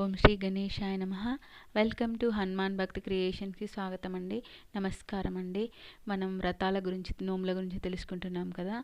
ఓం శ్రీ గణేశాయ నమ. Welcome to Hanuman భక్తి క్రియేషన్కి స్వాగతం అండి నమస్కారం అండి మనం వ్రతాల గురించి నోముల గురించి తెలుసుకుంటున్నాం కదా.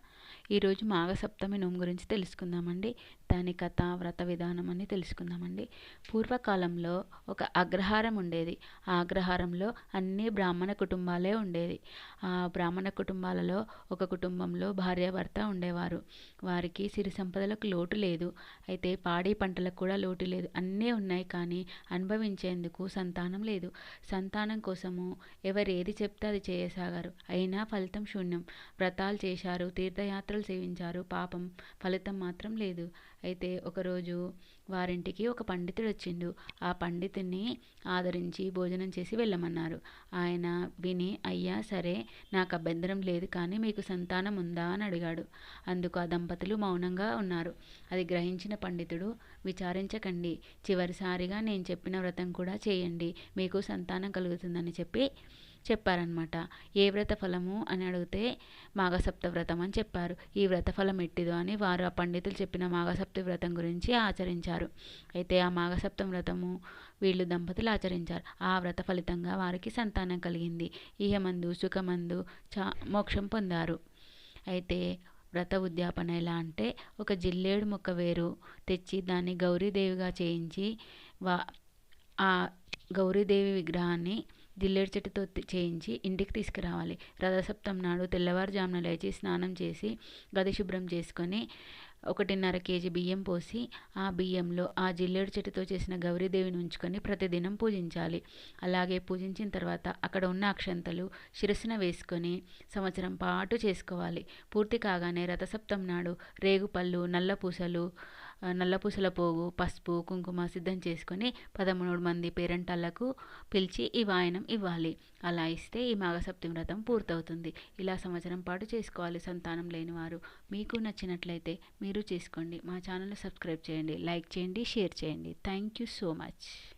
ఈరోజు మాఘ సప్తమి నోము గురించి తెలుసుకుందామండి. దాని కథ వ్రత విధానం అని తెలుసుకుందామండి. పూర్వకాలంలో ఒక అగ్రహారం ఉండేది. ఆ అగ్రహారంలో అన్ని బ్రాహ్మణ కుటుంబాలే ఉండేది ఆ బ్రాహ్మణ కుటుంబాలలో ఒక కుటుంబంలో భార్యాభర్త ఉండేవారు. వారికి సిరి సంపదలకు లోటు లేదు. అయితే పాడి పంటలకు కూడా లోటు లేదు. అన్నీ ఉన్నాయి కానీ అనుభవించేందుకు సంతానం లేదు. సంతానం కోసము ఎవరేది చెప్తే అది చేయసాగారు. అయినా ఫలితం శూన్యం. వ్రతాలు చేశారు తీర్థయాత్రలు సేవించారు. పాపం ఫలితం మాత్రం లేదు. అయితే ఒకరోజు వారింటికి ఒక పండితుడు వచ్చిండు. ఆ పండితుడిని ఆదరించి భోజనం చేసి వెళ్ళమన్నారు. ఆయన విని అయ్యా సరే నాకు అభ్యంతరం లేదు కానీ మీకు సంతానం ఉందా అని అడిగాడు. అందుకు ఆ దంపతులు మౌనంగా ఉన్నారు. అది గ్రహించిన పండితుడు విచారించకండి. చివరి చివరిసారిగా నేను చెప్పిన వ్రతం కూడా చేయండి. మీకు సంతానం కలుగుతుందని చెప్పి చెప్పారనమాట ఏ వ్రత ఫలము అని అడిగితే మాఘసప్త వ్రతం అని చెప్పారు. ఈ వ్రత ఫలం ఎట్టిదో అని వారు ఆ పండితులు చెప్పిన మాఘసప్త వ్రతం గురించి ఆచరించారు. అయితే ఆ మాఘసప్తం వ్రతము వీళ్ళు దంపతులు ఆచరించారు. ఆ వ్రత ఫలితంగా వారికి సంతానం కలిగింది. ఇహమందు సుఖమందు చా మోక్షం పొందారు. అయితే వ్రత ఉద్యాపన ఎలా అంటే ఒక జిల్లేడు మొక్క వేరు తెచ్చి దాన్ని గౌరీదేవిగా చేయించి వా ఆ గౌరీదేవి విగ్రహాన్ని జిల్లేడు చెట్టుతో చేయించి ఇంటికి తీసుకురావాలి. రథసప్తం నాడు తెల్లవారుజామున లేచి స్నానం చేసి గది శుభ్రం చేసుకొని ఒకటిన్నర కేజీ బియ్యం పోసి ఆ బియ్యంలో ఆ జిల్లేడు చెట్టుతో చేసిన గౌరీదేవిని ఉంచుకొని ప్రతిదినం పూజించాలి. అలాగే పూజించిన తర్వాత అక్కడ ఉన్న అక్షంతలు శిరస్సున వేసుకొని సంవత్సరం పాటు చేసుకోవాలి. పూర్తి కాగానే రథసప్తం నాడు రేగుపళ్ళు నల్ల పూసలు నల్లపూసల పోగు పసుపు కుంకుమ సిద్ధం చేసుకొని పదమూడు మంది పేరెంటాళ్ళకు పిలిచి ఈ వాయనం ఇవ్వాలి. అలా ఇస్తే ఈ మాఘసప్తి వ్రతం పూర్తవుతుంది. ఇలా సంవత్సరం పాటు చేసుకోవాలి సంతానం లేనివారు. మీకు నచ్చినట్లయితే మీరు చేసుకోండి. మా ఛానల్ సబ్స్క్రైబ్ చేయండి లైక్ చేయండి షేర్ చేయండి. Thank you so much.